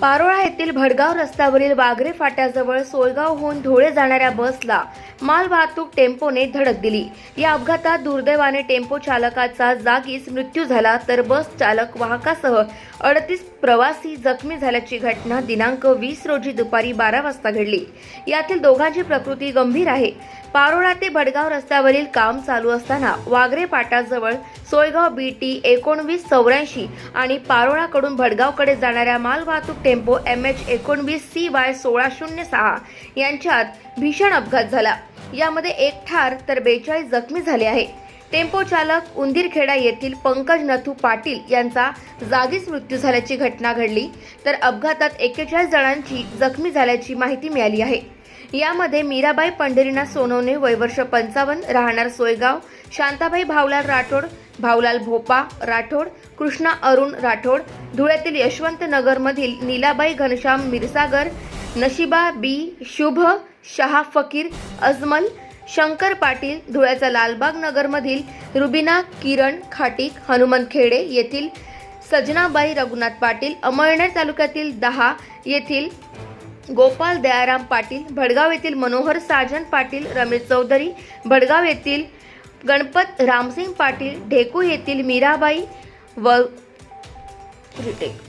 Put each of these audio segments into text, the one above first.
पारोळा येथील भडगाव रस्त्यावरील वागरे फाट्याजवळ सोयगावहून धुळे जाणाऱ्या बसला मालवाहतूक टेम्पोने धडक दिली. या अपघातात दुर्दैवाने टेम्पो चालकाचा जागीच मृत्यू झाला तर बस चालक वाहकासह अडतीस प्रवासी जखमी झाल्याची घटना दिनांक वीस रोजी दुपारी बारा वाजता घडली. यातील दोघांची प्रकृती गंभीर आहे. पारोळा ते भडगाव रस्त्यावरील काम चालू असताना वागरे पाटाजवळ सोयगाव बी टी एकोणवीस चौऱ्याऐंशी आणि पारोळाकडून भडगावकडे जाणाऱ्या मालवाहतूक टेम्पो एम एच एकोणवीस सी वाय सोळा शून्य सहा यांच्यात भीषण अपघात झाला. यामध्ये एक ठार तर बेचाळीस जखमी झाले आहे. टेम्पो चालक उंदीरखेडा येथील पंकज नथू पाटील यांचा जागीच मृत्यू झाल्याची घटना घडली तर अपघातात एक्केचाळीस जणांची जखमी झाल्याची माहिती मिळाली आहे. यामध्ये मीराबाई पंढरीनाथ सोनवणे वयवर्ष पंचावन्न राहणार सोयगाव शांताबाई भावलाल राठोड भावलाल भोपा राठोड कृष्णा अरुण राठोड धुळ्यातील यशवंत नगरमधील नीलाबाई घनश्याम मिरसागर नशिबा बी शुभ शहा फकीर अजमल शंकर पाटील धुळ्याचा लालबाग नगरमधील रुबिना किरण खाटीक हनुमंत खेडे येथील सजनाबाई रघुनाथ पाटील अमळनेर तालुक्यातील दहा येथील गोपाल दयाराम पाटील भडगाव येथील मनोहर साजन पाटील रमेश चौधरी भडगाव येथील गणपत रामसिंग पाटील ढेकू येथील मीराबाई व protect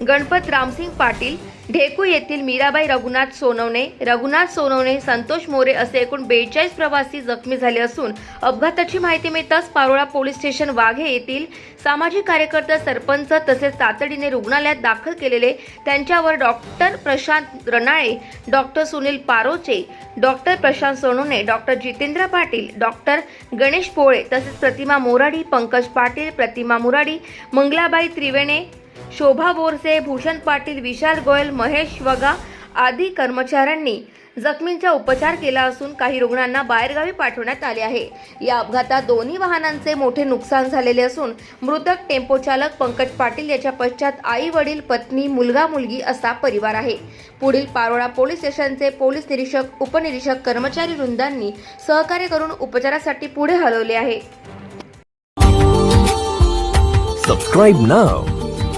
गणपत रामसिंग पाटील ढेकू येथील मीराबाई रघुनाथ सोनवणे रघुनाथ सोनवणे संतोष मोरे असे एकूण बेचाळीस प्रवासी जखमी झाले असून अपघाताची माहिती मिळताच पारोळा पोलीस स्टेशन वाघे येथील सामाजिक कार्यकर्ता सरपंच तसेच तातडीने रुग्णालयात दाखल केलेले त्यांच्यावर doctor Prashant Ranale doctor Sunil Paroche doctor Prashant Sonawane doctor Jitendra Patil doctor Ganesh Pole तसेच प्रतिमा मोराडी पंकज पाटील प्रतिमा मुराडी मंगलाबाई त्रिवेणे शोभा बोरसे भूषण पाटील विशाल गोयल महेश वगा आदी कर्मचाऱ्यांनी जखमींचा उपचार केला असून काही रुग्णांना बाहेरगावी पाठवण्यात आले आहे. या अपघातात दोन्ही वाहनांचे मोठे नुकसान झालेले असून मृतक टेम्पो चालक पंकज पाटील याच्या पश्चात आई वडील पत्नी मुलगा मुलगी असा परिवार आहे. पुढील पारोळा पोलीस स्टेशनचे पोलीस निरीक्षक उपनिरीक्षक कर्मचारी वृंदांनी सहकार्य करून उपचारासाठी पुढे हलवले आहे.